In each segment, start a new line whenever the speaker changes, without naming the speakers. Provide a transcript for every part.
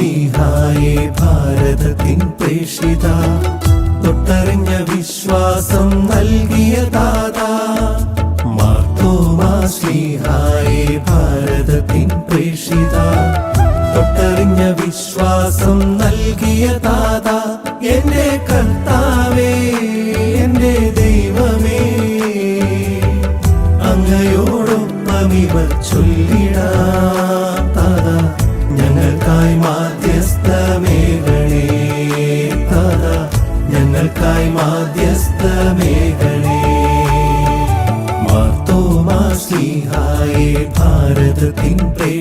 ശ്രീഹായെ ഭാരതത്തിൻ പ്രേഷിത തൊട്ടറിഞ്ഞ വിശ്വാസം നൽകിയ ദാദാ മാർത്തോമാ ശ്രീഹായെ ഭാരതത്തിൻ പ്രേഷിത തൊട്ടറിഞ്ഞ വിശ്വാസം നൽകിയ ദാദാ എന്റെ കർത്താവേ എന്റെ ദൈവമേ. അങ്ങയോടൊപ്പം ഇവർ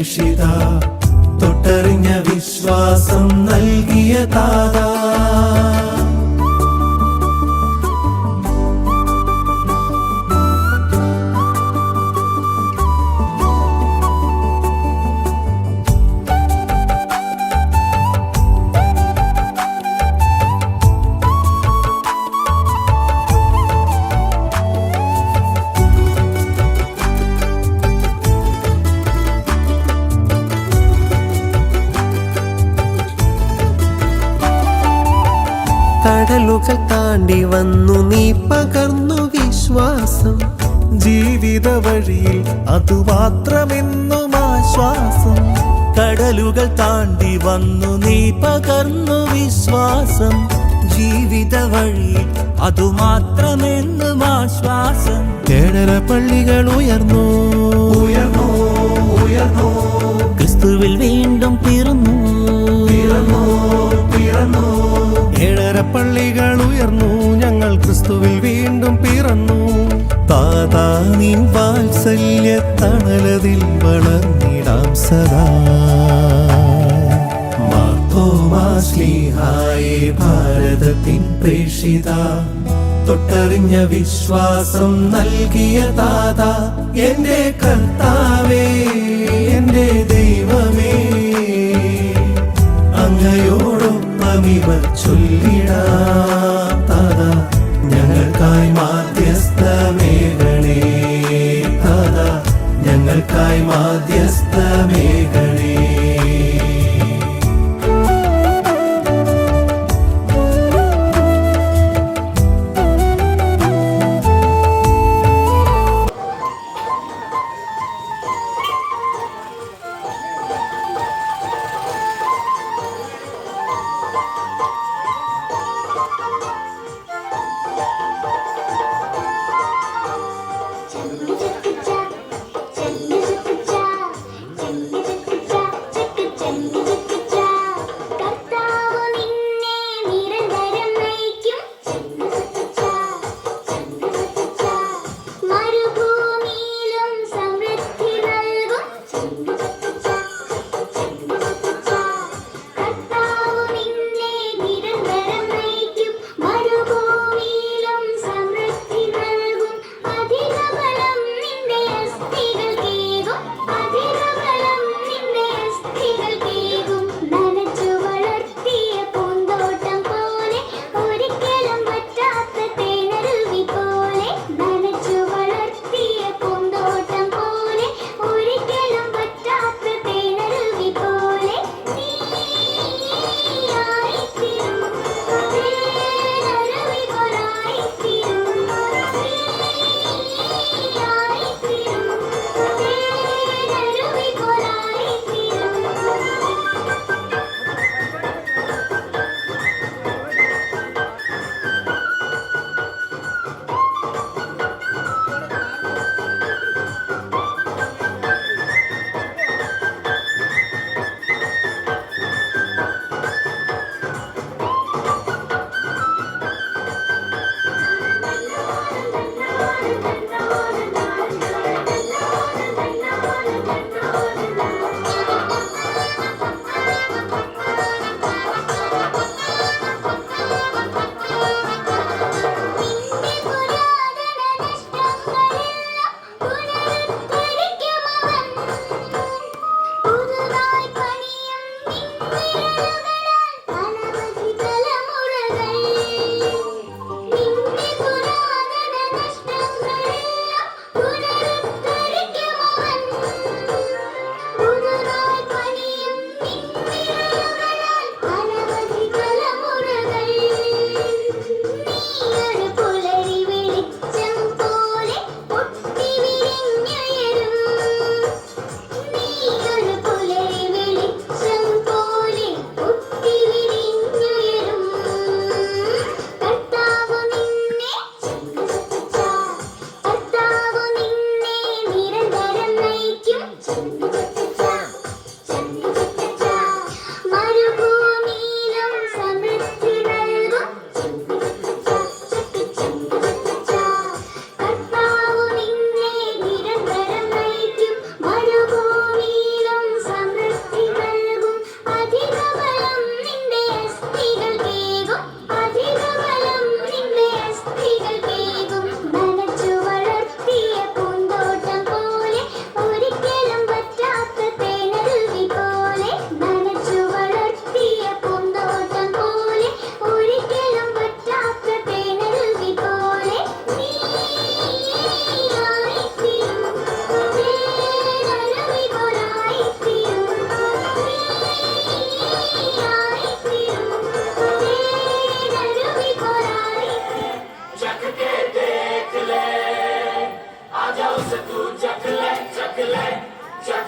പ്രേഷിത തൊട്ടറിഞ്ഞ വിശ്വാസം നൽകിയ താതാ
താണ്ടി വന്നു നീ പകർന്നു വിശ്വാസം.
ജീവിത വഴിയിൽ അതു മാത്രമെന്നും ആശ്വാസം. കടലുകൾ താണ്ടി വന്നു നീ പകർന്നു വിശ്വാസം. ജീവിത വഴിയിൽ അതു മാത്രമെന്നും ആശ്വാസം.
കേടര പള്ളികൾ ഉയർന്നു.
ഉയർന്നു ഉയർന്നു.
ക്രിസ്തുവിൽ വീണ്ടും പിറന്നു.
പിറന്നോ. പിറന്നോ.
ഏഴര പള്ളികൾ ഉയർന്നു ഞങ്ങൾ ക്രിസ്തുവിൽ വീണ്ടും പിറന്നു. താതാ നിൻ വാത്സല്യ തണലതിൽ വളർന്നിടാം സദാ.
ഭാരതത്തിൻ പ്രേഷിത തൊട്ടറിഞ്ഞ വിശ്വാസം നൽകിയ താത. എന്റെ കർത്താവേ എന്റെ ദൈവമേ. അങ്ങയോടൊപ്പം ഇവർ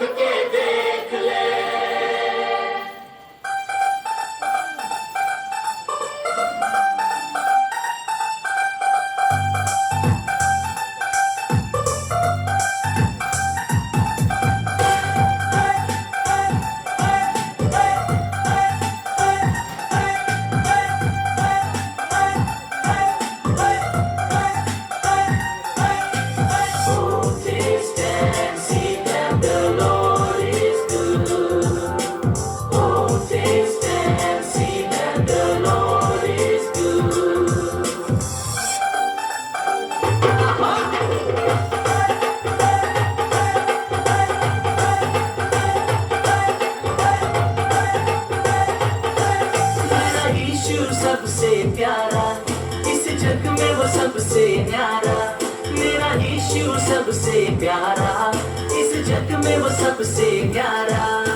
থেকে सबसे प्यारा। इस जग में वो सबसे न्यारा। मेरा यीशु सबसे प्यारा। इस जग में वो सबसे प्यारा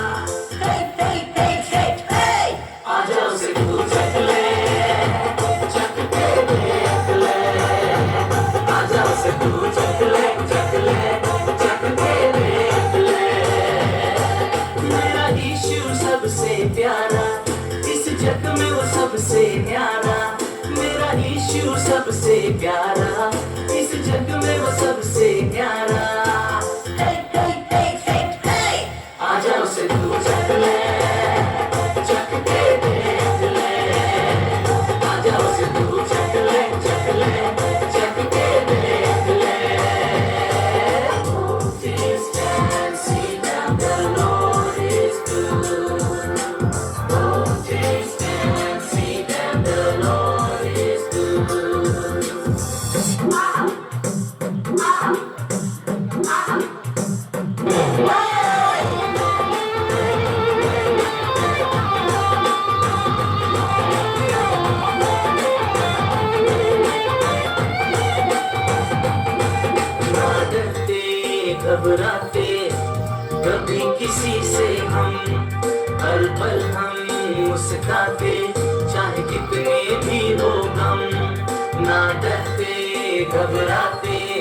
घबराते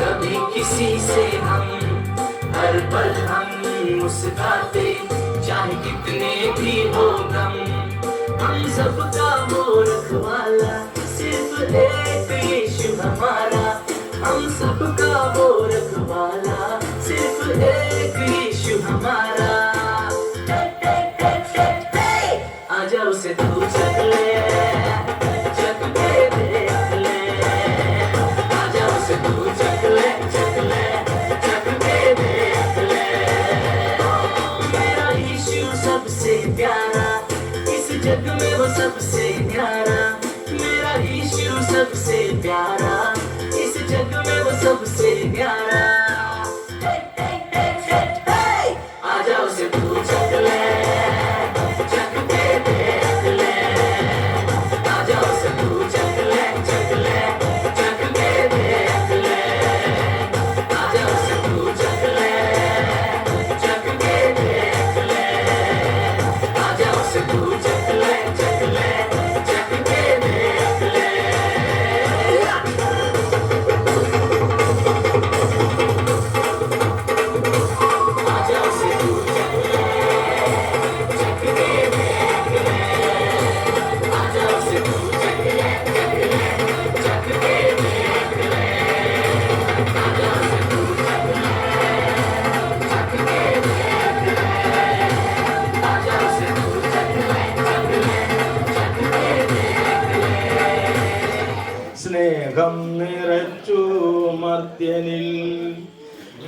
कभी किसी से हम, हर पल हम मुस्काते चाहे कितने भी हो गम। हम सबका वो रखवाला सिर्फ़ एक यीशु हमारा। हम सबका वो रखवाला सिर्फ़ एक यीशु हमारा।
സ്നേഹം നിറച്ചു മധ്യനിൽ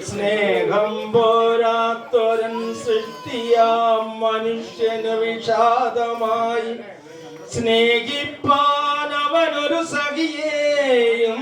സ്നേഹം പോരാത്തൊരൻ സൃഷ്ടിയാം മനുഷ്യന് വിഷാദമായി. സ്നേഹിപ്പാനവനൊരു സഖിയേയും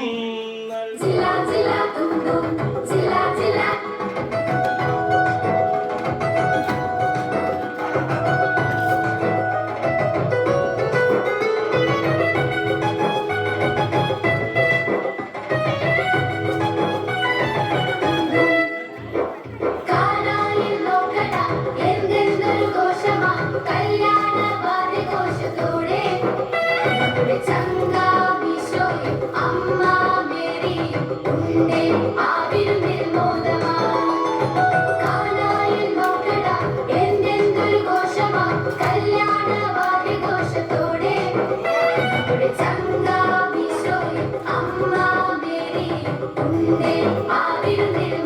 I'll be the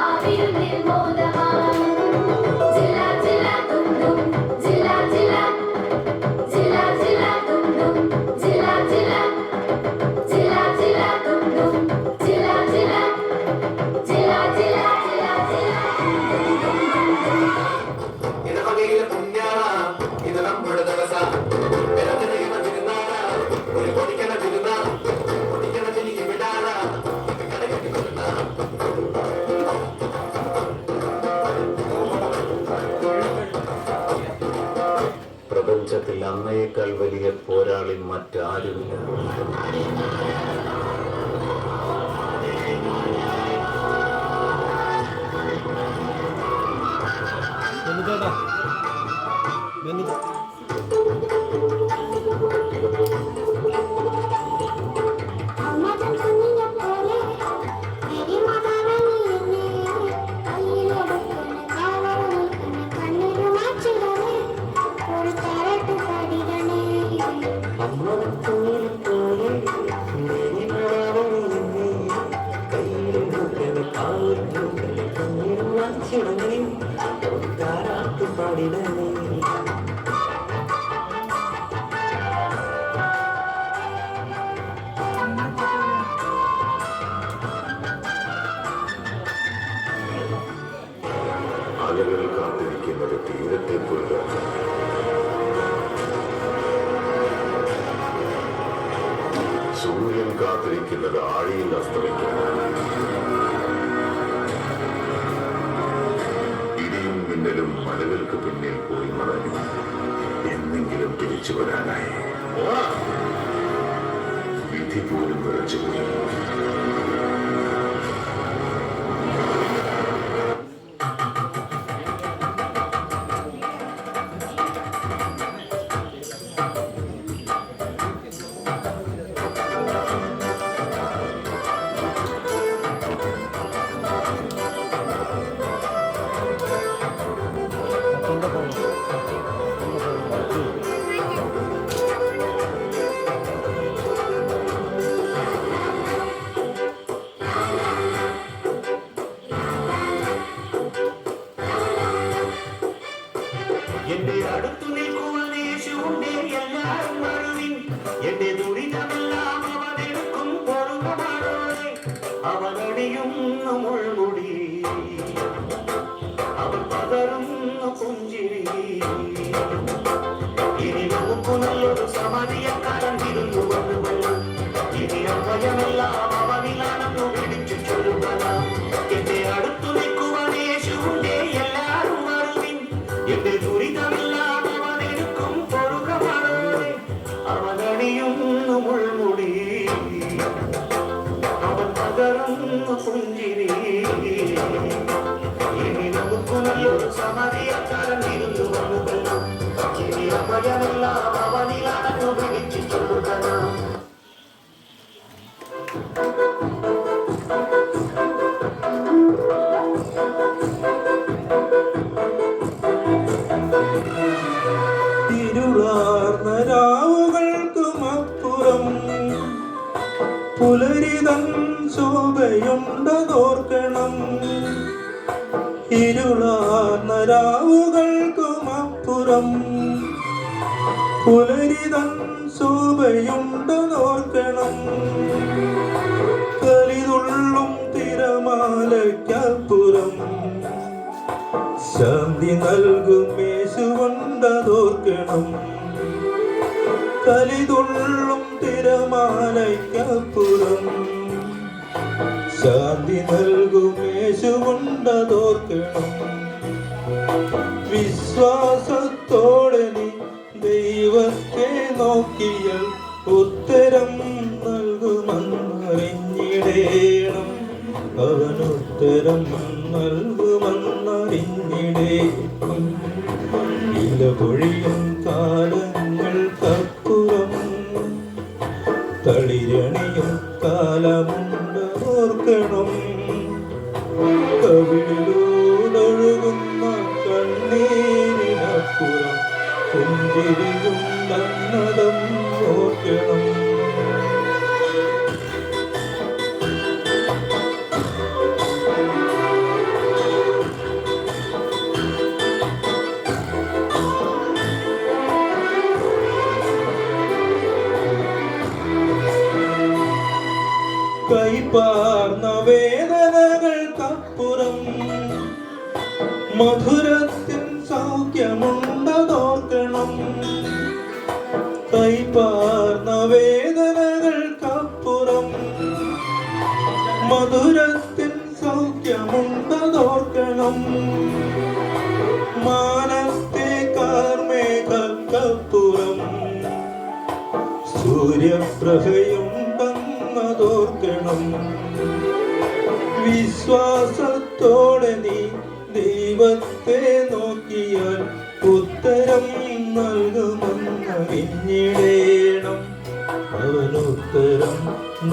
ஆவியில் நிர்மோதமா പ്രപഞ്ചത്തിൽ വലിയ പോരാളി മറ്റാരുമില്ല.
അമ്മയുടെ
அப்படின்னு 집어달라이.
밑에 부분은 멀어지고 പൊറുകമാണോടെ മുൾമുടി. അവൻ പകരുന്ന പുഞ്ചിരി. ഇനി നമുക്ക് നല്ലൊരു സമാധിയക്കാരൻ പുഞ്ചിരി ഇനി നമുക്ക് നല്ലൊരു
വിശ്വാസത്തോടെ നീ ദൈവത്തെ നോക്കിയ ഉത്തരം നൽകുമെന്നറിഞ്ഞിടേണം. അവൻ ഉത്തരം നൽകുമെന്നറിഞ്ഞിടേണം. ഇല പൊഴിയും കൈപ്പാർന്ന വേദനകൾക്കപ്പുറം മധുരത്തിൻ സൗഖ്യമുണ്ടതോർക്കണം. കൈപാർന്ന വേദനകൾക്കപ്പുറം മധുരത്തിൻ സൗഖ്യമുണ്ടതോർക്കണം. മാനത്തെ കാർമേകൾക്കപ്പുറം സൂര്യപ്രഭയുണ്ടെന്നതോർക്കണം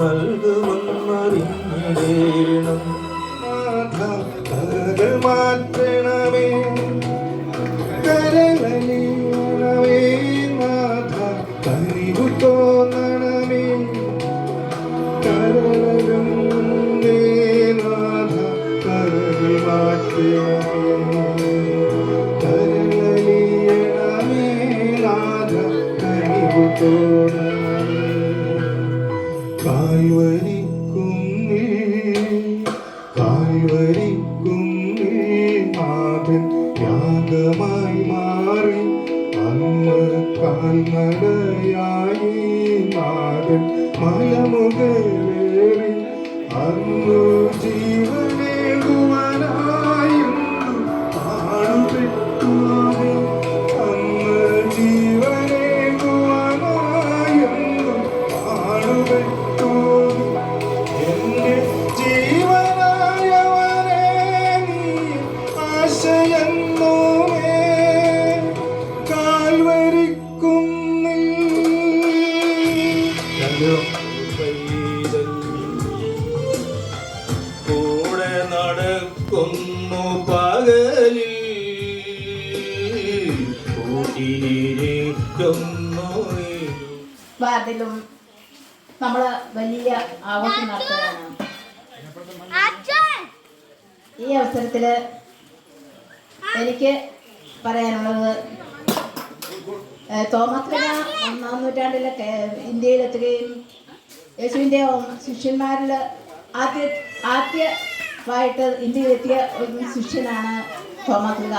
നൽകുമെന്നറിഞ്ഞിടേണം. മാറ്റണമേ.
പറയാനുള്ളത്. ഏഹ്, തോമസ് ലീഗ ഒന്നാം നൂറ്റാണ്ടിൽ ഇന്ത്യയിലെത്തുകയും യേശുവിന്റെ ശിഷ്യന്മാരിൽ ആദ്യ ആദ്യമായിട്ട് ഇന്ത്യയിലെത്തിയ ഒരു ശിഷ്യനാണ് തോമസ് ലീഗ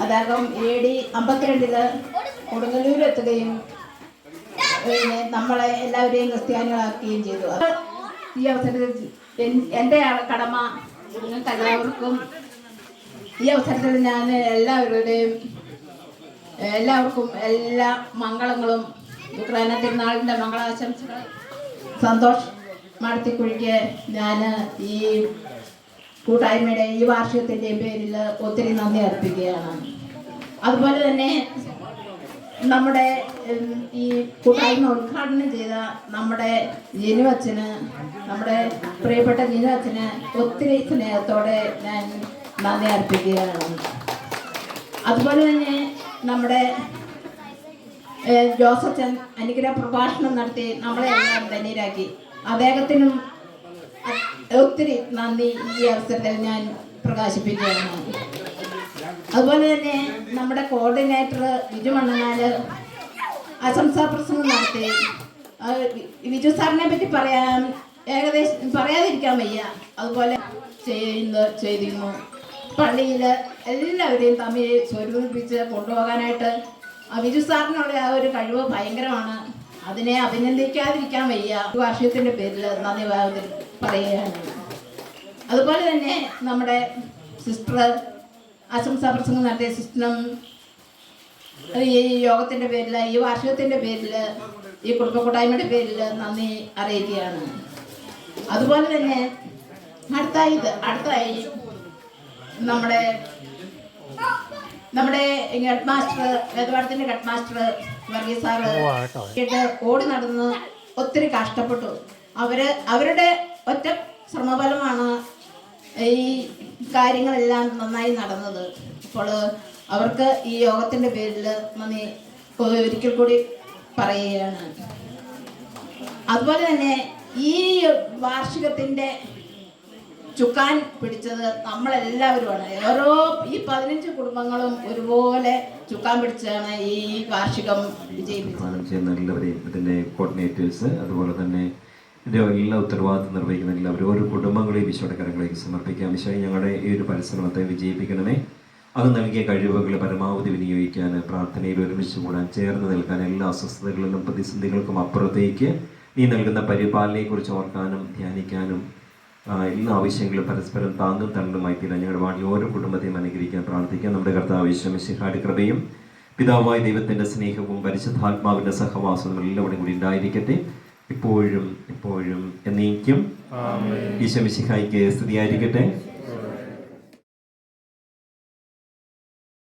അദ്ദേഹം എ ഡി അമ്പത്തിരണ്ടിൽ കൊടുങ്ങല്ലൂരെത്തുകയും പിന്നെ നമ്മളെ എല്ലാവരെയും ക്രിസ്ത്യാനികളാക്കുകയും ചെയ്തു. ഈ അവസരത്തിൽ എന്റെ കടമ. നിങ്ങൾക്ക് എല്ലാവർക്കും ഈ അവസരത്തിൽ ഞാൻ എല്ലാവരുടെയും എല്ലാവർക്കും എല്ലാ മംഗളങ്ങളും ഉക്രൈന തിരുനാളിന്റെ മംഗളാശംസകൾ. സന്തോഷ് മടത്തിക്കുഴിക്ക് ഞാൻ ഈ കൂട്ടായ്മയുടെ ഈ വാർഷികത്തിന്റെ പേരിൽ ഒത്തിരി നന്ദി അർപ്പിക്കുകയാണ്. അതുപോലെ തന്നെ നമ്മുടെ ഈ കൂട്ടായ്മ ഉദ്ഘാടനം ചെയ്ത നമ്മുടെ ജിനുവച്ചന് നമ്മുടെ പ്രിയപ്പെട്ട ജിനുവച്ചന് ഒത്തിരി സ്നേഹത്തോടെ ഞാൻ നന്ദി അർപ്പിക്കുകയാണ്. അതുപോലെ തന്നെ നമ്മുടെ ജോസഫ് അനുഗ്രഹ പ്രഭാഷണം നടത്തി നമ്മളെ എല്ലാം ധന്യരാക്കി. അദ്ദേഹത്തിനും ഒത്തിരി നന്ദി ഈ അവസരത്തിൽ ഞാൻ പ്രകാശിപ്പിക്കുകയാണ്. അതുപോലെ തന്നെ നമ്മുടെ കോർഡിനേറ്റർ വിജു മണ്ണനാല് അശംസാ പ്രസംഗം നടത്തി. വിജു സാറിനെ പറ്റി പറയാൻ ഏകദേശം പറയാതിരിക്കാൻ വയ്യ. അതുപോലെ ചെയ്യുന്നു ചെയ്തിരുന്നു. പള്ളിയിൽ എല്ലാവരെയും തമ്മിൽ സ്വരൂപിച്ച് കൊണ്ടുപോകാനായിട്ട് വിജു സാറിനുള്ള ആ ഒരു കഴിവ് ഭയങ്കരമാണ്. അതിനെ അഭിനന്ദിക്കാതിരിക്കാൻ വയ്യ. വർഷത്തിന്റെ പേരിൽ നന്ദി പറയുകയാണ്. അതുപോലെ തന്നെ നമ്മുടെ സിസ്റ്റർ ആശംസാ പ്രസംഗം നടത്തിയ സിസ്റ്ററും ഈ യോഗത്തിന്റെ പേരിൽ ഈ വാർഷികത്തിന്റെ പേരിൽ ഈ കുടുംബ കൂട്ടായ്മയുടെ പേരിൽ നന്ദി അറിയിക്കുകയാണ്. അതുപോലെ തന്നെ അടുത്തായി അടുത്തായി നമ്മുടെ നമ്മുടെ ഹെഡ് മാസ്റ്റർ വേദപാഠത്തിന്റെ ഹെഡ് മാസ്റ്റർ വർഗീസ് സാറ് കേട്ട് ഓടി നടന്ന് ഒത്തിരി കഷ്ടപ്പെട്ടു. അവർ അവരുടെ ഒറ്റ ശ്രമഫലമാണ് ഈ കാര്യങ്ങളെല്ലാം നന്നായി നടന്നത്. അപ്പോൾ അവർക്ക് ഈ യോഗത്തിന്റെ പേരിൽ നന്ദി ഒരിക്കൽ കൂടി പറയുകയാണ്. അതുപോലെ തന്നെ ഈ വാർഷികത്തിന്റെ ചുക്കാൻ പിടിച്ചത് നമ്മളെല്ലാവരുമാണ്. ഓരോ ഈ പതിനഞ്ച് കുടുംബങ്ങളും ഒരുപോലെ ചുക്കാൻ പിടിച്ചാണ് ഈ കാർഷികം വിജയിപ്പിച്ചത്.
എല്ലാവരെയും കോർഡിനേറ്റേഴ്സ് അതുപോലെ തന്നെ എല്ലാ ഉത്തരവാദിത്വം നിർവഹിക്കുന്ന എല്ലാവരും ഓരോ കുടുംബങ്ങളെയും ഈശോയുടെ കരങ്ങളിലേക്ക് സമർപ്പിക്കാം. വിശ്വ ഞങ്ങളുടെ ഈ ഒരു പരിശ്രമത്തെ വിജയിപ്പിക്കണമേ. അത് നൽകിയ കഴിവുകൾ പരമാവധി വിനിയോഗിക്കാൻ പ്രാർത്ഥനയിൽ ഒരുമിച്ച് കൂടാൻ ചേർന്ന് നിൽക്കാൻ എല്ലാ അസ്വസ്ഥതകളിലും പ്രതിസന്ധികൾക്കും അപ്പുറത്തേക്ക് നീ നൽകുന്ന പരിപാലനയെക്കുറിച്ച് ഓർക്കാനും ധ്യാനിക്കാനും എല്ലാ ആവശ്യങ്ങളും പരസ്പരം താങ്ങും തള്ളുമായി തീരാൻ ഞങ്ങളുടെ വാണി ഓരോ കുടുംബത്തെയും അനുഗ്രഹിക്കാൻ പ്രാർത്ഥിക്കാം. നമ്മുടെ കർത്താവ് ഈശ്വമിശിഹാടി കൃപയും പിതാവായ ദൈവത്തിന്റെ സ്നേഹവും പരിശുദ്ധാത്മാവിന്റെ സഹവാസവും എല്ലാവരും കൂടി ഉണ്ടായിരിക്കട്ടെ. ഇപ്പോഴും ഇപ്പോഴും എന്നേക്കും ഈശ്വമിശിഹായിക്ക് സ്തുതിയായിരിക്കട്ടെ.